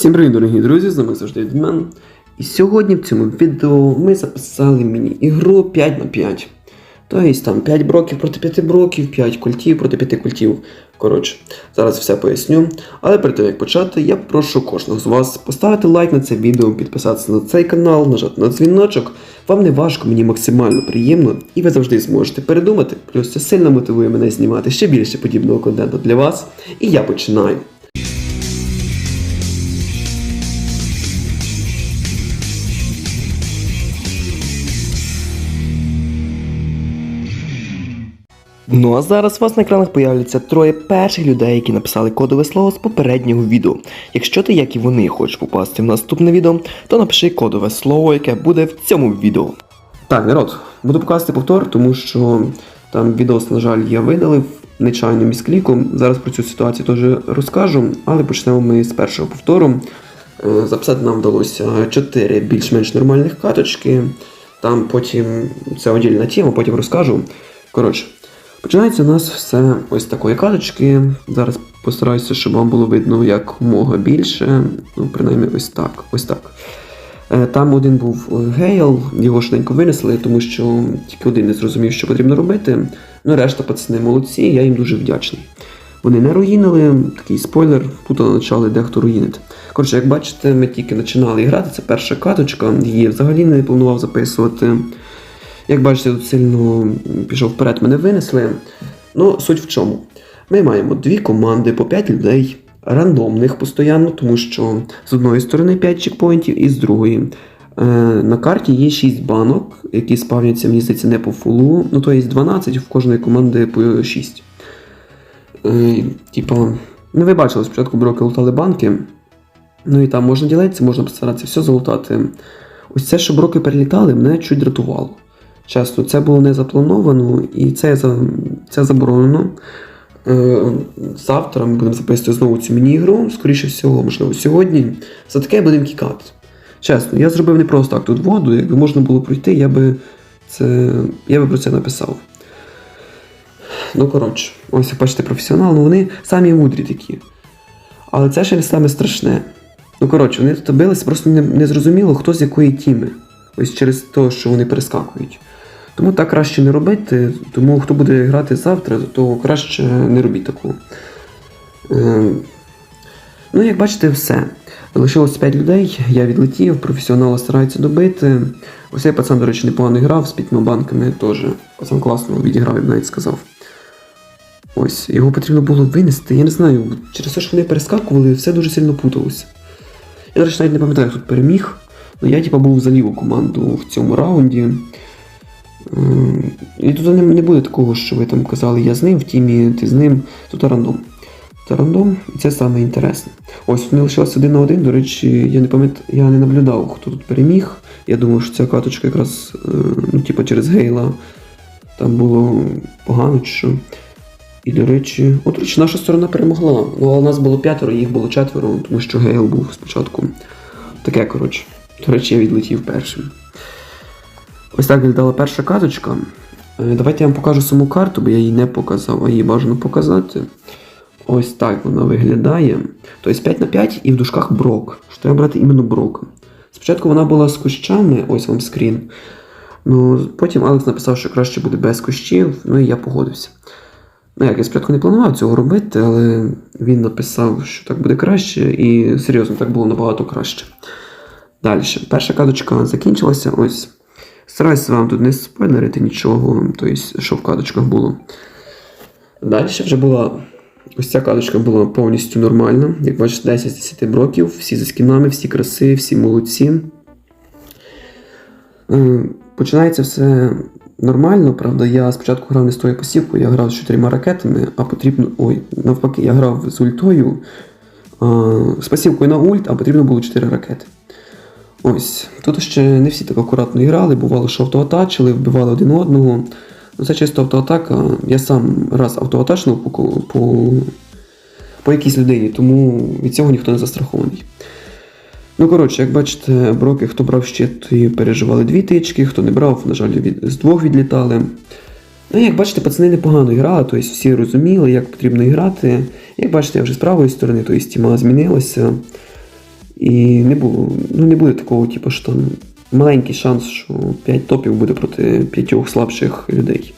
Всім привіт, дорогі друзі! З нами завжди Відмен. І сьогодні в цьому відео ми записали міні-ігру 5 на 5. Тобто там 5 броків проти 5 броків, 5 культів проти 5 культів. Коротше, зараз все поясню. Але перед тим як почати, я прошу кожного з вас поставити лайк на це відео, підписатися на цей канал, нажати на дзвіночок. Вам не важко, мені максимально приємно, і ви завжди зможете передумати. Плюс це сильно мотивує мене знімати ще більше подібного контенту для вас. І я починаю. Ну а зараз у вас на екранах появляться троє перших людей, які написали кодове слово з попереднього відео. Якщо ти, як і вони, хочеш попасти в наступне відео, то напиши кодове слово, яке буде в цьому відео. Так, народ, буду показувати повтор, тому що там відос, на жаль, я видалив нечайно міскліком. Зараз про цю ситуацію теж розкажу, але почнемо ми з першого повтору. Е, Записати нам вдалося 4 більш-менш нормальних каточки. Там потім це одільна тема, потім розкажу. Коротше, починається у нас все ось такої каточки. Зараз постараюся, щоб вам було видно якомога більше. Ну, принаймні, ось так. Ось так. Е, Там один був е, Гейл, його швиденько винесли, тому що тільки один не зрозумів, що потрібно робити. Ну, решта пацани молодці, я їм дуже вдячний. Вони не руїнили, такий спойлер, тут почали дехто руїнити. Коротше, як бачите, ми тільки починали грати, це перша каточка, її взагалі не планував записувати. Як бачите, тут сильно пішов вперед, мене винесли. Ну, суть в чому? Ми маємо дві команди по 5 людей, рандомних постійно, тому що з одної сторони 5 чекпоінтів і з другої. Е, на карті є 6 банок, які спавняться, мені здається, не по фулу. Ну, то є 12, в кожної команди по 6. Е, типа, ну ви бачили, спочатку броки лутали банки. Ну і там можна ділитися, можна постаратися все залутати. Ось це, що броки перелітали, мене чуть дратувало. Чесно, це було не заплановано і це, це заборонено. Е, Завтра ми будемо записувати знову цю міні-ігру, скоріше всього, можливо, сьогодні. За таке будемо кікати. Чесно, я зробив не просто так тут воду, якби можна було пройти, я би це. Я би про це написав. Ну, коротше, ось як бачите, професіонал, ну вони самі мудрі такі. Але це ще не саме страшне. Ну, коротше, вони тут билися, просто не, не зрозуміло, хто з якої тіми. Ось через те, що вони перескакують. Тому так краще не робити, тому хто буде грати завтра, то краще не робіть такого. Ем, Ну, як бачите, все. Лишилось 5 людей, я відлетів, професіонали стараються добити. Ось цей пацан, до речі, непогано грав з п'ятьма банками теж. Пацан класно відіграв, я б навіть сказав. Ось, його потрібно було винести. Я не знаю, через те, що вони перескакували, все дуже сильно путалося. Я, до речі, навіть не пам'ятаю, хто переміг. Ну я типа був за ліву команду в цьому раунді. І тут не, не буде такого, що ви там казали, я з ним в тімі, ти з ним. Тут рандом. Це рандом, і це саме інтересне. Ось вони лишилися один на один. До речі, я не пам'ятаю, я не наблюдав, хто тут переміг. Я думав, що ця каточка якраз, е, ну, типа через Гейла там було погано чи що. І, до речі, от речі, наша сторона перемогла. Ну, але нас було п'ятеро, їх було четверо, тому що Гейл був спочатку. Таке, коротше. До речі, я відлетів першим. Ось так виглядала перша карточка. Е, Давайте я вам покажу саму карту, бо я її не показав, а її бажано показати. Ось так вона виглядає. Тобто 5 на 5 і в дужках брок. Що треба брати іменно брок. Спочатку вона була з кущами, ось вам скрін. Ну, потім Алекс написав, що краще буде без кущів, ну і я погодився. Ну, як я спочатку не планував цього робити, але він написав, що так буде краще, і серйозно, так було набагато краще. Далі. Перша каточка закінчилася. Ось. Стараюся вам тут не спойлерити нічого, тобто, що в каточках було. Далі вже була. Ось ця каточка була повністю нормальна. Як бачите, 10 з 10 броків, всі за скінами, всі краси, всі молодці. Е, Починається все нормально, правда, я спочатку грав не з тою посівкою, я грав з чотирма ракетами, а потрібно. Ой, навпаки, я грав з ультою, з пасівкою на ульт, а потрібно було 4 ракети. Ось. Тут ще не всі так акуратно грали, бувало, що автоатачили, вбивали один одного. Ну, це чисто автоатака. Я сам раз автоатачнув по, по, по якійсь людині, тому від цього ніхто не застрахований. Ну, коротше, як бачите, броки, хто брав щит, і переживали дві тички, хто не брав, на жаль, від, з двох відлітали. Ну, як бачите, пацани непогано грали, тобто всі розуміли, як потрібно грати. Як бачите, я вже з правої сторони, тобто тіма змінилася. І не було, ну не буде такого, типу, що маленький шанс, що 5 топів буде проти 5 слабших людей.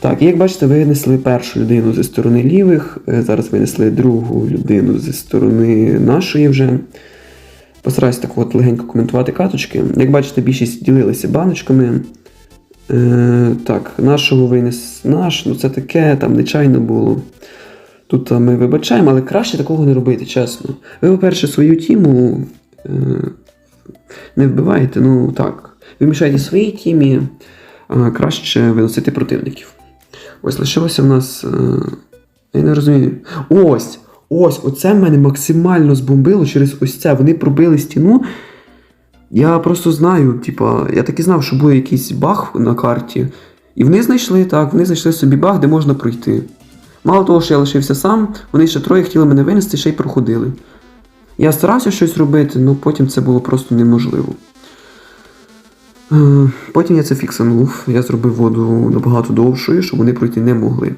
Так, і як бачите, винесли першу людину зі сторони лівих, е, зараз винесли другу людину зі сторони нашої вже. Постараюсь так от легенько коментувати каточки. Як бачите, більшість ділилися баночками. Е, так, нашого винес наш, ну це таке, там нечайно було. Тут ми вибачаємо, але краще такого не робити, чесно. Ви, по-перше, свою тіму е, не вбиваєте, ну так. Ви мішаєте своїй тімі, а краще виносити противників. Ось лишилося в нас. Е, я не розумію. Ось! Ось, оце мене максимально збомбило через ось це. Вони пробили стіну. Я просто знаю, типа, я так і знав, що буде якийсь баг на карті. І вони знайшли так, вони знайшли собі баг, де можна пройти. Мало того, що я лишився сам, вони ще троє хотіли мене винести, ще й проходили. Я старався щось робити, але потім це було просто неможливо. Е, Потім я це фіксанув, я зробив воду набагато довшою, щоб вони пройти не могли.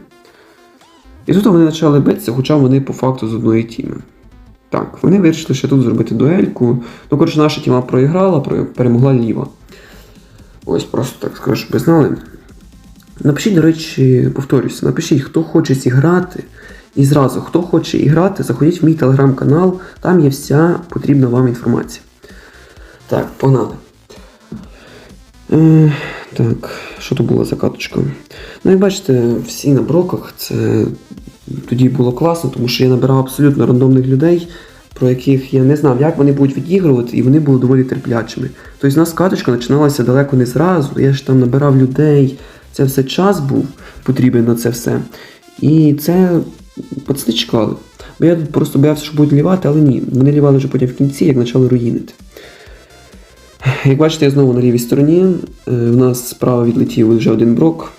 І тут вони почали битися, хоча вони по факту з одної тіми. Так, вони вирішили ще тут зробити дуельку. Ну, коротше, наша тіма проіграла, перемогла ліва. Ось просто так скажу, щоб ви знали. Напишіть, до речі, повторюсь, напишіть, хто хоче зіграти. І зразу, хто хоче іграти, заходіть в мій телеграм-канал, там є вся потрібна вам інформація. Так, погнали. Е, так, що то була за каточка? Ну, як бачите, всі на броках це тоді було класно, тому що я набирав абсолютно рандомних людей, про яких я не знав, як вони будуть відігрувати, і вони були доволі терплячими. Тобто, у нас каточка починалася далеко не зразу. Я ж там набирав людей, це все час був потрібен на це все. І це пацани чекали. Бо я тут просто боявся, що будуть лівати, але ні. Вони лівали вже потім в кінці, як почали руїнити. Як бачите, я знову на лівій стороні. Е, У нас справа відлетів вже один брок.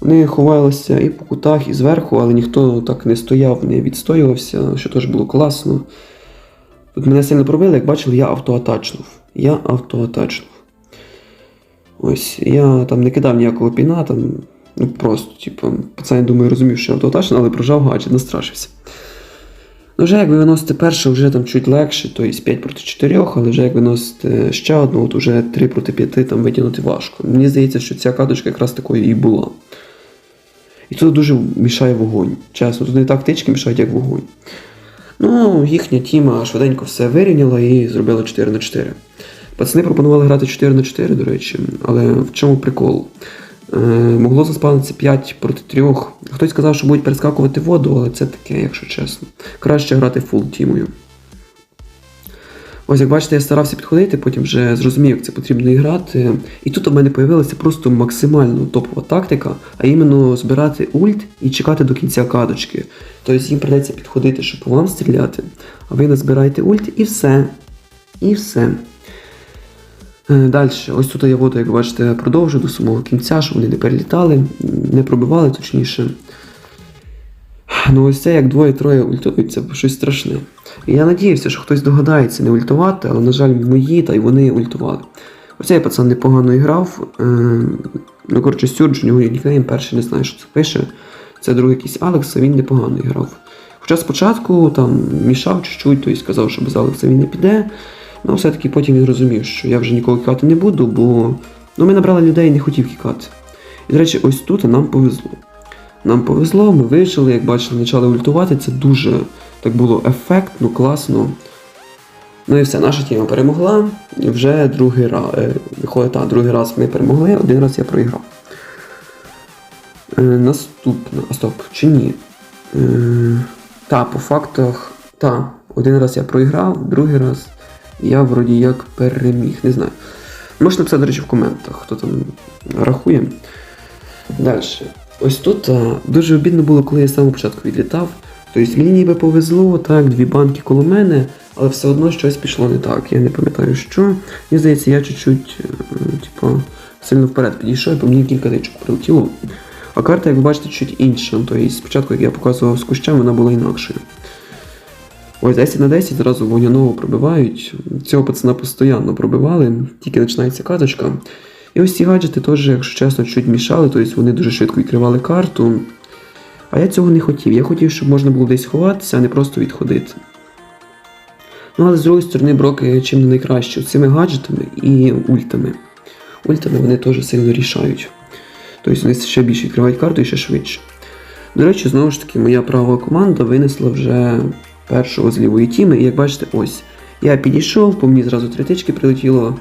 Вони ховалися і по кутах, і зверху, але ніхто так не стояв, не відстоювався, що теж було класно. Тут мене сильно пробили, як бачили, я автоатачнув. Я автоатачнув. Ось, я там не кидав ніякого піна, там, ну просто, типу, пацан, думаю, розумів, що я автоатачнув, але прожав гаджет, настрашився. Ну, вже як ви виносите перше, вже там чуть легше, тобто 5 проти 4, але вже як виносите ще одну, то вже 3 проти 5 там витягнути важко. Мені здається, що ця каточка якраз такою і була. І тут дуже мішає вогонь. Чесно, тут не так тички мішають, як вогонь. Ну, їхня тіма швиденько все вирівняла і зробила 4 на 4. Пацани пропонували грати 4 на 4, до речі, але в чому прикол? Е, могло заспавнитися 5 проти 3. Хтось сказав, що будуть перескакувати воду, але це таке, якщо чесно. Краще грати фул тімою. Ось як бачите, я старався підходити, потім вже зрозумів, як це потрібно грати. І тут у мене з'явилася просто максимально топова тактика, а іменно збирати ульт і чекати до кінця кадочки. Тобто їм придеться підходити, щоб по вам стріляти, а ви назбираєте ульт і все. І все. Далі, ось тут я воду, як бачите, продовжу до самого кінця, щоб вони не перелітали, не пробивали точніше. Ну ось це як двоє-троє ультують, це щось страшне. І я надіявся, що хтось догадається не ультувати, але, на жаль, мої та й вони ультували. Оцей пацан непогано грав. Е, ну, коротше, Сюрдж, у нього нікнейм, перший не знаю, що це пише. Це другий якийсь Алекс, він непогано грав. Хоча спочатку там мішав чуть-чуть, тобто сказав, що без Алекса він не піде. Ну, все-таки потім він розумів, що я вже нікого кікати не буду, бо ну, ми набрали людей і не хотів кікати. І, до речі, ось тут нам повезло. Нам повезло, ми вийшли, як бачили, почали ультувати. Це дуже так було ефектно, класно. Ну і все, наша тіма перемогла. І вже другий раз. Виходить, так, другий раз ми перемогли, один раз я проіграв. Е, наступна. А стоп, чи ні? Е, та, по фактах. Та, один раз я проіграв, другий раз я вроді як переміг, не знаю. Можете написати, до речі, в коментах, хто там рахує. Далі. Ось тут а, дуже обідно було, коли я з самого початку відлітав. Тобто мені ніби повезло, так, дві банки коло мене, але все одно щось пішло не так. Я не пам'ятаю, що. Мені здається, я чуть-чуть, е, типу, сильно вперед підійшов, і по мені кілька тичок прилетіло. А карта, як ви бачите, чуть інша. Тобто спочатку, як я показував з кущем, вона була інакшою. Ось 10 на 10 зразу вогняного пробивають. Цього пацана постійно пробивали, тільки починається каточка. І ось ці гаджети теж, якщо чесно, чуть мішали, тобто вони дуже швидко відкривали карту. А я цього не хотів. Я хотів, щоб можна було десь ховатися, а не просто відходити. Ну, але з другої сторони, броки чим не найкраще цими гаджетами і ультами. Ультами вони теж сильно рішають. Тобто вони ще більше відкривають карту і ще швидше. До речі, знову ж таки, моя права команда винесла вже першого з лівої тіми. І як бачите, ось. Я підійшов, по мені зразу три тички прилетіло.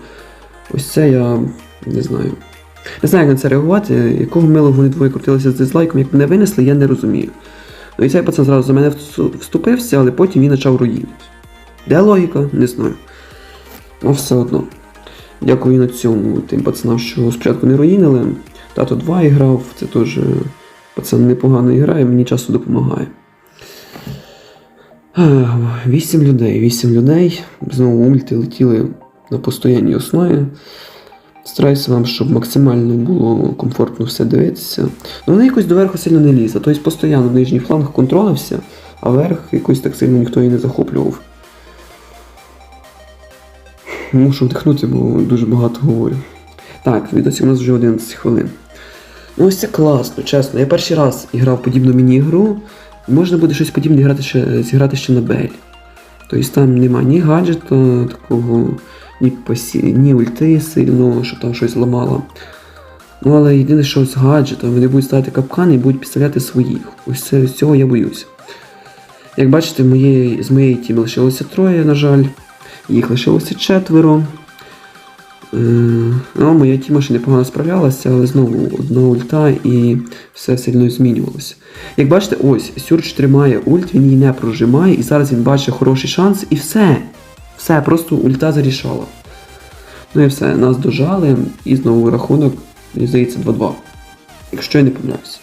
Ось це я не знаю. Не знаю, як на це реагувати, якого милого вони двоє крутилися з дизлайком, як мене винесли, я не розумію. Ну і цей пацан зразу за мене вступився, але потім він почав руїнити. Де логіка? Не знаю. Ну все одно. Дякую на цьому тим пацанам, що спочатку не руїнили. Тато 2 грав, це теж пацан непогано грає, мені часто допомагає. Ех, Вісім людей, вісім людей. Знову ульти летіли на постоянній основі. Стараюся вам, щоб максимально було комфортно все дивитися. Ну, вони якось доверху сильно не лізе. Тобто постійно нижній фланг контролився, а верх якось так сильно ніхто і не захоплював. Мушу вдихнути, бо дуже багато говорю. Так, відосі у нас вже 11 хвилин. Ну ось це класно, чесно. Я перший раз грав подібну міні-ігру. Можна буде щось подібне грати ще, зіграти ще на Белі. Тобто там нема ні гаджета такого, ні, пасі, ні ульти сильно, щоб там щось ламало. Ну але єдине, що з гаджетом, вони будуть ставити капкани і будуть підставляти своїх. Ось це, цього я боюся. Як бачите, моєї, з моєї тіми лишилося троє, на жаль. Їх лишилося четверо. Е, Ну, моя тіма ще непогано справлялася, але знову одна ульта і все сильно змінювалося. Як бачите, ось Сюрч тримає ульт, він її не прожимає, і зараз він бачить хороший шанс, і все. Все, просто ульта зарішала. Ну і все, нас дожали, і знову рахунок, мені здається, 2-2. Якщо я не помиляюся.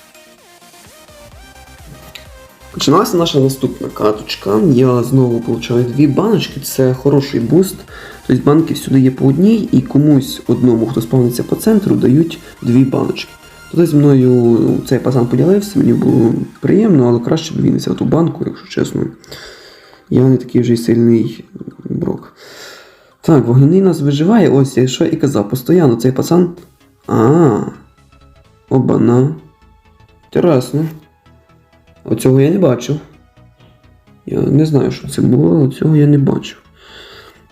Починалася наша наступна каточка. Я знову получаю дві баночки, це хороший буст. Тобто банки всюди є по одній, і комусь одному, хто спавниться по центру, дають дві баночки. Тоді зі мною цей пацан поділився, мені було приємно, але краще б він взяв ту банку, якщо чесно. Я не такий вже й сильний брок. Так, вогняний нас виживає, ось я що і казав, постійно цей пацан. А, обана. Інтересно. Оцього я не бачив. Я не знаю, що це було, але цього я не бачив.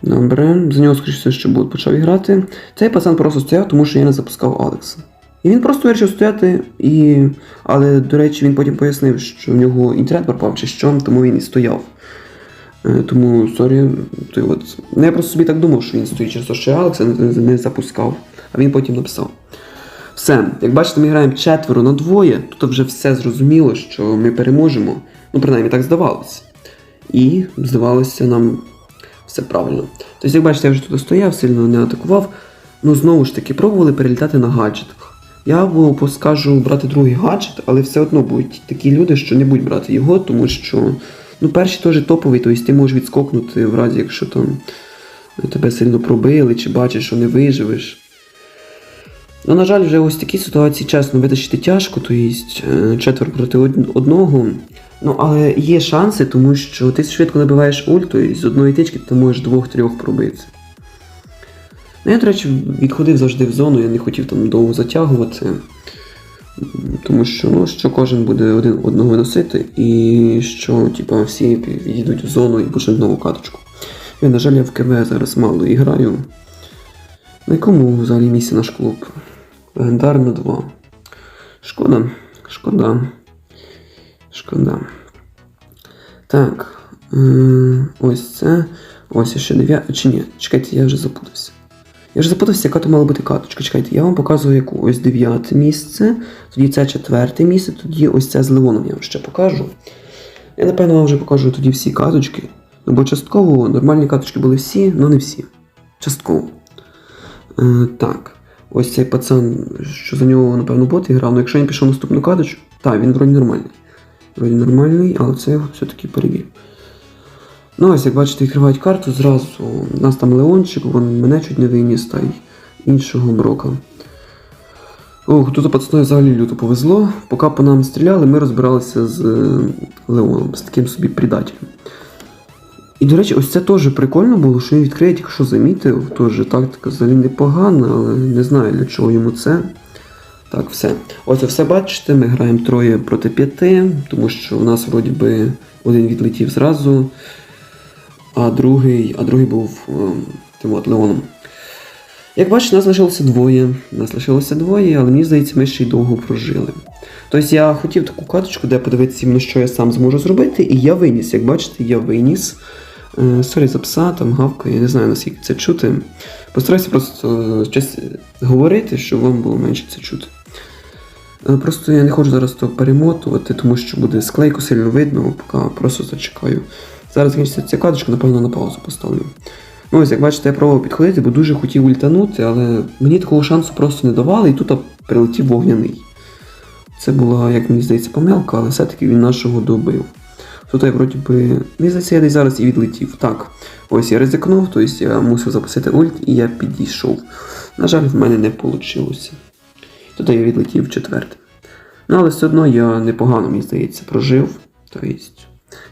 Добре, за нього, скоріше що буде почав грати. Цей пацан просто стояв, тому що я не запускав Алекса. І він просто вирішив стояти, і... але, до речі, він потім пояснив, що в нього інтернет пропав чи що, тому він і стояв. Е, Тому, сорі, той от. Ну, я просто собі так думав, що він стоїть через те, що Алекса не запускав, а він потім написав. Все, як бачите, ми граємо четверо на двоє, тут вже все зрозуміло, що ми переможемо. Ну, принаймні так здавалося. І здавалося нам все правильно. Тобто, як бачите, я вже тут стояв, сильно не атакував. Ну, знову ж таки, пробували перелітати на гаджетах. Я або скажу брати другий гаджет, але все одно будуть такі люди, що не будуть брати його, тому що ну, перший теж топовий, тобто ти можеш відскокнути в разі, якщо там тебе сильно пробили, чи бачиш, що не виживеш. Ну, на жаль, вже ось такі ситуації чесно витащити тяжко, то є е, четверо проти одного. Ну, але є шанси, тому що ти швидко набиваєш ульту і з одної тички ти можеш двох-трьох пробити. Ну, я, до речі, відходив завжди в зону, я не хотів там довго затягувати. Тому що, ну, що кожен буде один одного виносити, і що, типа, всі підійдуть в зону і почнуть нову каточку. Я, на жаль, я в КВ зараз мало і граю. На якому взагалі місці наш клуб? Легендарно 2. Шкода. Шкода. Шкода. Так. Ось це. Ось ще 9. Чи ні? Чекайте, я вже запутався. Я вже запутався, яка то мала бути каточка. Чекайте, я вам показую яку ось дев'яте місце, тоді це четверте місце, тоді ось це з Леоном я вам ще покажу. Я напевно вам вже покажу тоді всі каточки. Ну, бо частково нормальні каточки були всі, але не всі. Частково. Е, так. Ось цей пацан, що за нього, напевно, бот грав, але якщо він пішов наступну каточку, так, він вроді нормальний. Вроді нормальний, але це його все-таки перевір. Ну, ось, як бачите, відкривають карту зразу. У нас там Леончик, вон мене чуть не виніс, та й іншого брока. Ох, тут пацану взагалі люто повезло. Поки по нам стріляли, ми розбиралися з е, Леоном, з таким собі предателем. І, до речі, ось це теж прикольно було, що він відкриє, тільки що замітив. Теж тактика взагалі непогана, але не знаю для чого йому це. Так, все. Ось все бачите, ми граємо троє проти п'яти, тому що у нас вроді би один відлетів зразу. а другий, а другий був е, тим от Леоном. Як бачите, нас лишилося двоє. Нас лишилося двоє, але мені здається, ми ще й довго прожили. Тобто я хотів таку карточку, де подивитися, що я сам зможу зробити, і я виніс. Як бачите, я виніс. Е, Сорі за пса, там гавкає, я не знаю наскільки це чути. Постараюся просто е, говорити, щоб вам було менше це чути. Е, Просто я не хочу зараз то перемотувати, тому що буде склейку сильно видно, поки просто зачекаю. Зараз закінчиться ця карточка, напевно, на паузу поставлю. Ну ось, як бачите, я пробував підходити, бо дуже хотів ультанути, але мені такого шансу просто не давали, і тут прилетів вогняний. Це була, як мені здається, помилка, але все-таки він нашого добив. Тут я вроді би. Мені здається, я десь зараз і відлетів. Так, ось я ризикнув, тобто я мусив запустити ульт і я підійшов. На жаль, в мене не вийшло. Тут я відлетів четвертим. Ну, але все одно я непогано, мені здається, прожив. Тобто,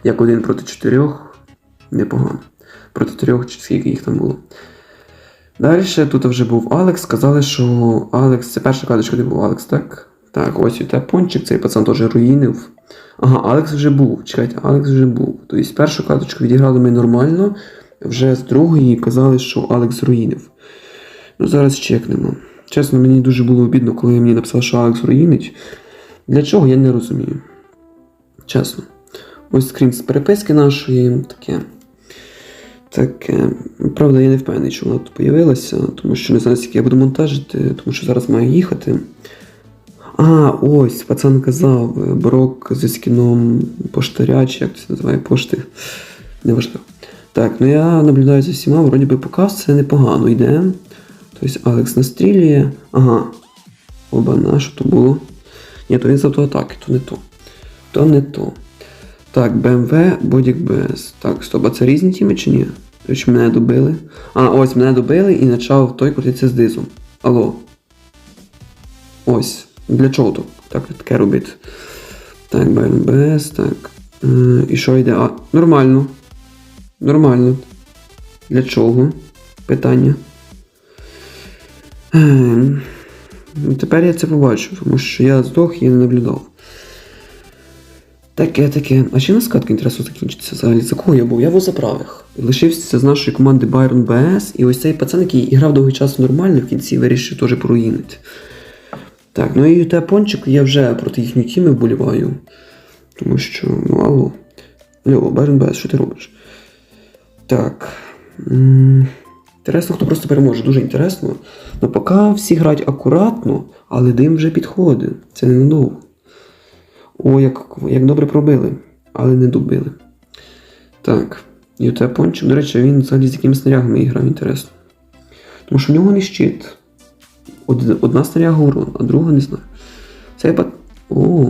як один проти чотирьох, непогано. Проти трьох, чи скільки їх там було. Далі тут вже був Алекс. Сказали, що Алекс, це перша карточка, де був Алекс, так? Так, ось у тебе пончик, цей пацан теж руїнив. Ага, Алекс вже був. Чекайте, Алекс вже був. Тобто першу карточку відіграли ми нормально, вже з другої казали, що Алекс руїнив. Ну, зараз чекнемо. Чесно, мені дуже було обідно, коли мені написали, що Алекс руїнить. Для чого, я не розумію. Чесно. Ось скрін з переписки нашої, таке. Таке. Правда, я не впевнений, що вона тут появилася, тому що не знаю, скільки я буду монтажити, тому що зараз маю їхати. А, ось, пацан казав, е, брок зі скіном поштаря, чи як це називає пошти. Неважливо. Так, ну я наблюдаю за всіма, вроді би поки все непогано йде. Тобто Алекс настрілює. Ага. Оба, на що то було? Ні, то він з автоатаки, то не то. То не то. Так, BMW, Бодік БС. Так, стоп, а це різні тіми чи ні? Чи мене добили? А, ось мене добили і почав той крутитися з дизом. Алло. Ось. Для чого то так таке робити? Так, БМБС, так. Е, і що йде? А, нормально. Нормально. Для чого? Питання. Ем, ну, Тепер я це побачу, тому що я здох і не наблюдав. Таке, таке. А чи на скатка інтересу закінчиться взагалі? За кого я був? Я був за правих. Лишився з нашої команди Byron BS, і ось цей пацан, який грав довгий час нормально, в кінці вирішив теж проїнити. Так, ну і те пончик я вже проти їхньої тіми вболіваю. Тому що, ну алло. Byron BS, що ти робиш? Так. Інтересно, хто просто переможе, дуже інтересно. Ну поки всі грають акуратно, але дим вже підходить. Це ненадовго. О, як, як добре пробили, але не добили. Так. І оте пончик, до речі, він взагалі з якими снарягами грав, інтересно. Тому що в нього не щит. Од- Одна снаряга урон, а друга не знаю. Це бат. О.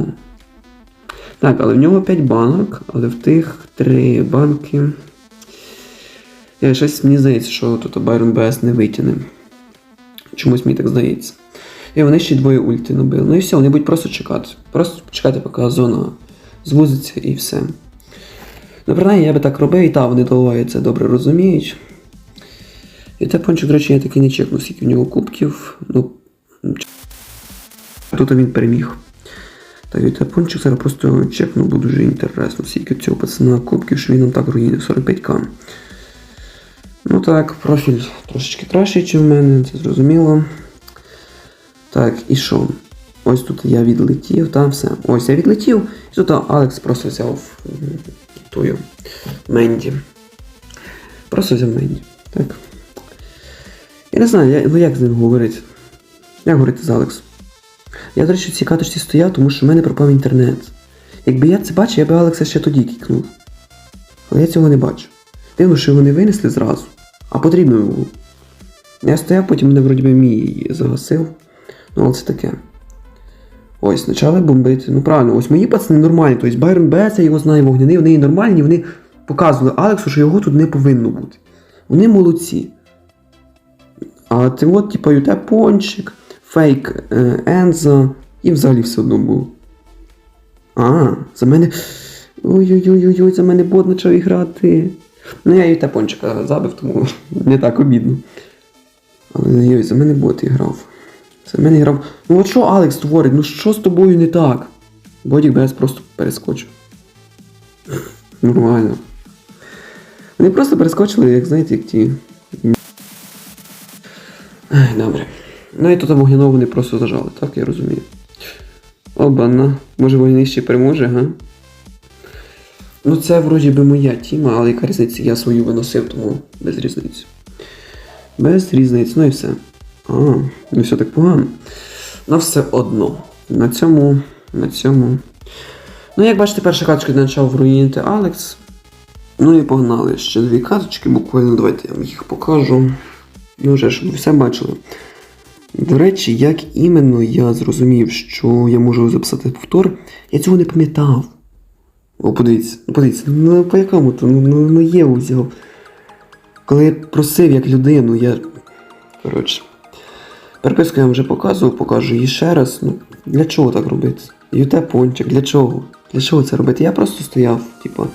Так, але в нього 5 банок, але в тих 3 банки. Я щось мені здається, що тут Byron BS не витягне. Чомусь мені так здається. І вони ще двоє ульти набили. Ну і все, вони будуть просто чекати. Просто чекати, поки зона звузиться і все. Ну, принаймні, я би так робив, і та вони доволі це добре розуміють. І те пончик, до речі, я таки не чекнув, скільки в нього кубків. Ну, тут він переміг. Так, і те пончик зараз просто чекнув, бо дуже інтересно, скільки цього пацана кубків, що він нам так руїнив 45к. Ну так, профіль трошечки кращий, ніж в мене, це зрозуміло. Так, і що? Ось тут я відлетів, там все. Ось я відлетів, і тут Алекс просто взяв тую Менді. Просто взяв Менді. Так. Я не знаю, я, ну як з ним говорити? Як говорити з Алексом? Я, до речі, в цій стояв, тому що в мене пропав інтернет. Якби я це бачив, я би Алекса ще тоді кікнув. Але я цього не бачу. Дивно, що його не винесли зразу, а потрібно було. Я стояв, потім мене вроді би мій загасив. Ну, але це таке. Ось, почали бомбити. Ну правильно, ось мої пацани нормальні. Тобто Байрон Бес, я його знаю, вогняний, вони нормальні, вони показували Алексу, що його тут не повинно бути. Вони молодці. А це от, типа, Юте Пончик, фейк е, Енза, і взагалі все одно було. А, за мене. Ой-ой-ой, за мене бот почав грати. Ну я Юте Пончика забив, тому не так обідно. Але йой, за мене бот грав. За мене грав. Ну от що Алекс творить? Ну що з тобою не так? Бодік Бес просто перескочив. Нормально. Вони просто перескочили, як знаєте, як ті. Ай, добре. Ну і тут вогняного вони просто зажали, так я розумію. Обана. Може вогняний ще переможе, га? Ну це вроді би моя тіма, але яка різниця, я свою виносив, тому без різниці. Без різниці, ну і все. А, ну все так погано. Ну все одно. На цьому. На цьому. Ну, як бачите, перша карточка почав руїнити Алекс. Ну і погнали ще дві карточки, буквально давайте я вам їх покажу. Ну вже щоб ви все бачили. До речі, як іменно я зрозумів, що я можу записати повтор, я цього не пам'ятав. О, подивіться, подивіться, ну по якому то ну, ну, ну є взяв. Коли я просив як людину, я. Коротше. Переписку я вам вже показував, покажу її ще раз. Ну, для чого так робити? Юте пончик, для чого? Для чого це робити? Я просто стояв, типа,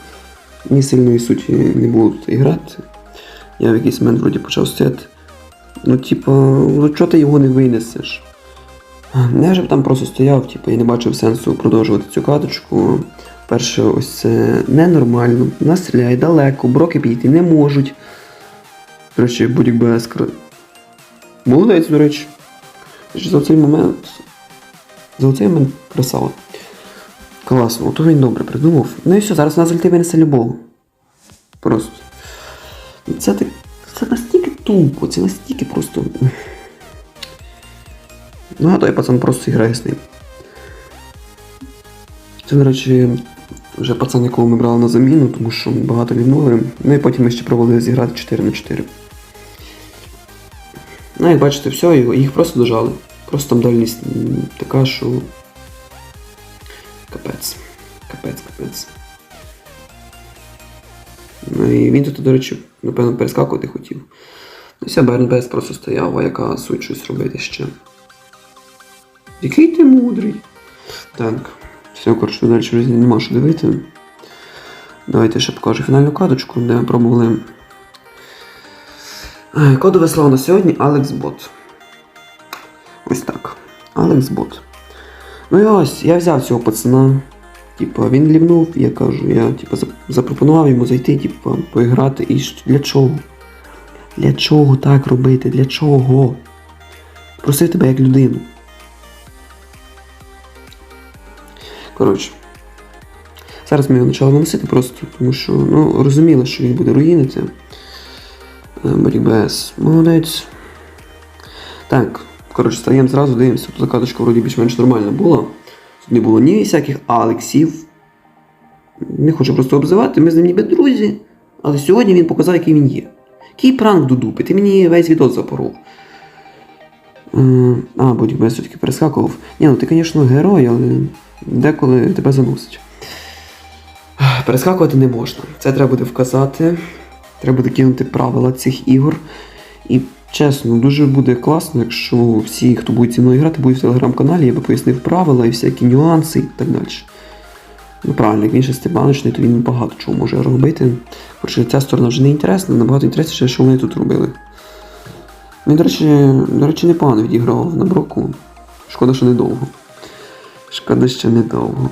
ні сильної суті не було тут грати. Я в якийсь момент вроді почав стояти. Ну, типа, ну чого ти його не винесеш? Я вже там просто стояв, типу, і не бачив сенсу продовжувати цю каточку. Перше, ось це ненормально. Нас стріляє далеко, броки підійти не можуть. Коротше, будь-як без. Молодець, до речі. За цей момент. За цей момент красава. Класно, то він добре придумав. Ну і все, зараз нас зальти винесе любого. Просто. Це так. Це настільки тупо, це настільки просто. Ну, а той пацан просто грає з ним. Це, до речі, вже пацан, якого ми брали на заміну, тому що багато лівнули. Ну і потім ми ще проводили зіграти 4 на 4. Ну, як бачите, все, їх просто дожали. Просто там дальність така, що. І він тут, до речі, напевно, перескакувати хотів. Ну, все, БРНБС просто стояв, а яка суть щось робити ще. Який ти мудрий. Так. Все, коротше, далі вже нема що дивити. Давайте ще покажу фінальну карточку, де пробували. Е, Кодове слово на сьогодні Алекс Бот. Ось так. Бот. Ну і ось, я взяв цього пацана. Типа, він лівнув, я кажу, я типа, запропонував йому зайти, типа, поіграти. І для чого? Для чого так робити? Для чого? Просив тебе як людину. Коротше. Зараз ми його почали виносити просто, тому що ну, розуміло, що він буде руїнити. Борібес, молодець. Так, коротше, стаємо зразу, дивимося. Тут закаточка вроді більш-менш нормальна була. Не було ні всяких Алексів. Не хочу просто обзивати, ми з ним ніби друзі. Але сьогодні він показав, який він є. Який пранк до дупи, ти мені весь відос запоров. Е, А, будь-якби я все-таки перескакував. Ні, ну ти, звісно, герой, але деколи тебе заносить. Перескакувати не можна. Це треба буде вказати. Треба буде кинути правила цих ігор. І чесно, дуже буде класно, якщо всі, хто буде зі мною грати, будуть в телеграм-каналі, я би пояснив правила і всякі нюанси і так далі. Ну правильно, як він шестибаночний, то він багато чого може робити. Хоча ця сторона вже не інтересна, набагато інтересніше, що вони тут робили. Він, до речі, до речі, непогано відіграв на броку. Шкода, що недовго. Шкода, що недовго.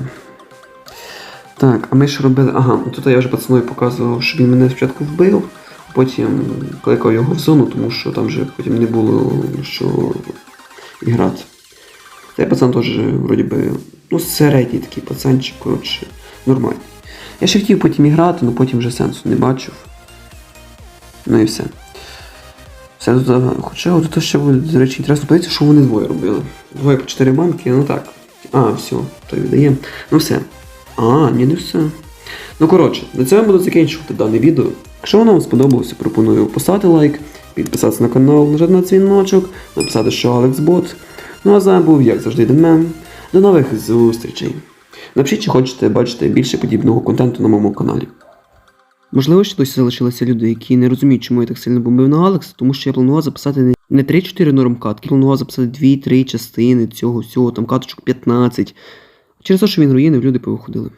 Так, а ми ж робили. Ага, тут я вже пацаною показував, що він мене спочатку вбив, потім кликав його в зону, тому що там вже потім не було що грати. Цей пацан теж, вроді би, ну, середній такий пацанчик, коротше, нормальний. Я ще хотів потім іграти, але потім вже сенсу не бачив. Ну і все. Все хоча тут ще буде, до речі, інтересно подивитися, що вони двоє робили. Двоє по 4 банки, ну так. А, все, то віддає. Ну все. А, ні, не все. Ну коротше, на цьому буду закінчувати дане відео. Якщо воно вам сподобалося, пропоную поставити лайк, підписатися на канал, нажати на дзвіночок, написати, що Алекс Бот. Ну а з був, як завжди, Демен. До нових зустрічей. Напишіть, чи хочете бачити більше подібного контенту на моєму каналі. Можливо, ще досі залишилися люди, які не розуміють, чому я так сильно бомбив на Алекса, тому що я планував записати не- не 3-4 норм катки, планував записати 2-3 частини цього всього, там каточок 15. Через те, що він руїнив, люди повиходили.